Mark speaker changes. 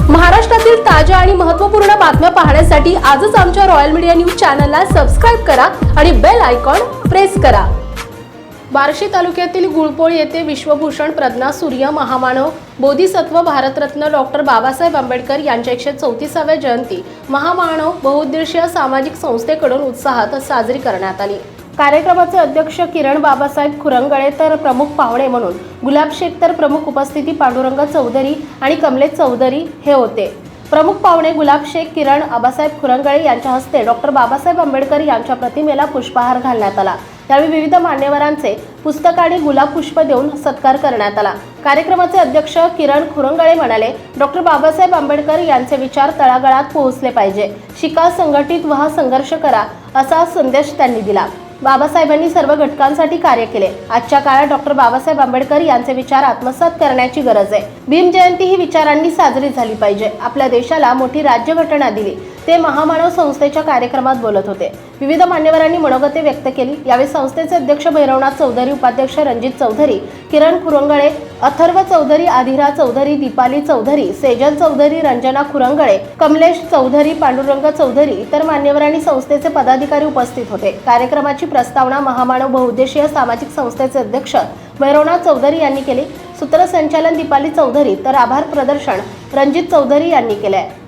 Speaker 1: महाराष्ट्रातील ताज्या आणि महत्त्वपूर्ण बातम्या पाहण्यासाठी आजच आमच्या रॉयल मीडिया न्यूज चॅनलला सबस्क्राईब करा आणि बेल आयकॉन प्रेस करा. बार्शी तालुक्यातील गुळपोळ येथे विश्वभूषण प्रज्ञा सूर्य महामानव बोधिसत्व भारतरत्न डॉक्टर बाबासाहेब आंबेडकर यांच्या एकशे चौतीसाव्या जयंती महामानव बहुउद्देशीय सामाजिक संस्थेकडून उत्साहात साजरी करण्यात आली. कार्यक्रमाचे अध्यक्ष किरण बाबासाहेब खुरंगळे तर प्रमुख पाहुणे म्हणून गुलाब शेख तर प्रमुख उपस्थिती पांडुरंग चौधरी आणि कमलेश चौधरी हे होते. प्रमुख पाहुणे गुलाब शेख किरण आबासाहेब खुरंगळे यांच्या हस्ते डॉक्टर बाबासाहेब आंबेडकर यांच्या प्रतिमेला पुष्पहार घालण्यात आला. त्यावेळी विविध मान्यवरांचे पुस्तक आणि गुलाब पुष्प देऊन सत्कार करण्यात आला. कार्यक्रमाचे अध्यक्ष किरण खुरंगळे म्हणाले डॉक्टर बाबासाहेब आंबेडकर यांचे विचार तळागाळात पोहोचले पाहिजे. शिका संघटित व्हा संघर्ष करा असा संदेश त्यांनी दिला. बाबासाहेबांनी सर्व घटकांसाठी कार्य केले. आजच्या काळात डॉक्टर बाबासाहेब आंबेडकर यांचे विचार आत्मसात करण्याची गरज आहे. भीम जयंती ही विचारांनी साजरी झाली पाहिजे. आपल्या देशाला मोठी राज्यघटना दिली. ते महामानव संस्थेच्या कार्यक्रमात बोलत होते. विविध मान्यवरांनी मनोगते व्यक्त केली. यावेळी संस्थेचे अध्यक्ष भैरवनाथ चौधरी उपाध्यक्ष रणजित चौधरी किरण खुरंगळे अथर्व चौधरी आधिरा चौधरी दीपाली चौधरी सेजल चौधरी रंजना खुरंगळे कमलेश चौधरी पांडुरंग चौधरी इतर मान्यवरांनी संस्थेचे पदाधिकारी उपस्थित होते. कार्यक्रमाची प्रस्तावना महामानव बहुउद्देशीय सामाजिक संस्थेचे अध्यक्ष भैरवनाथ चौधरी यांनी केली. सूत्रसंचालन दीपाली चौधरी तर आभार प्रदर्शन रणजित चौधरी यांनी केले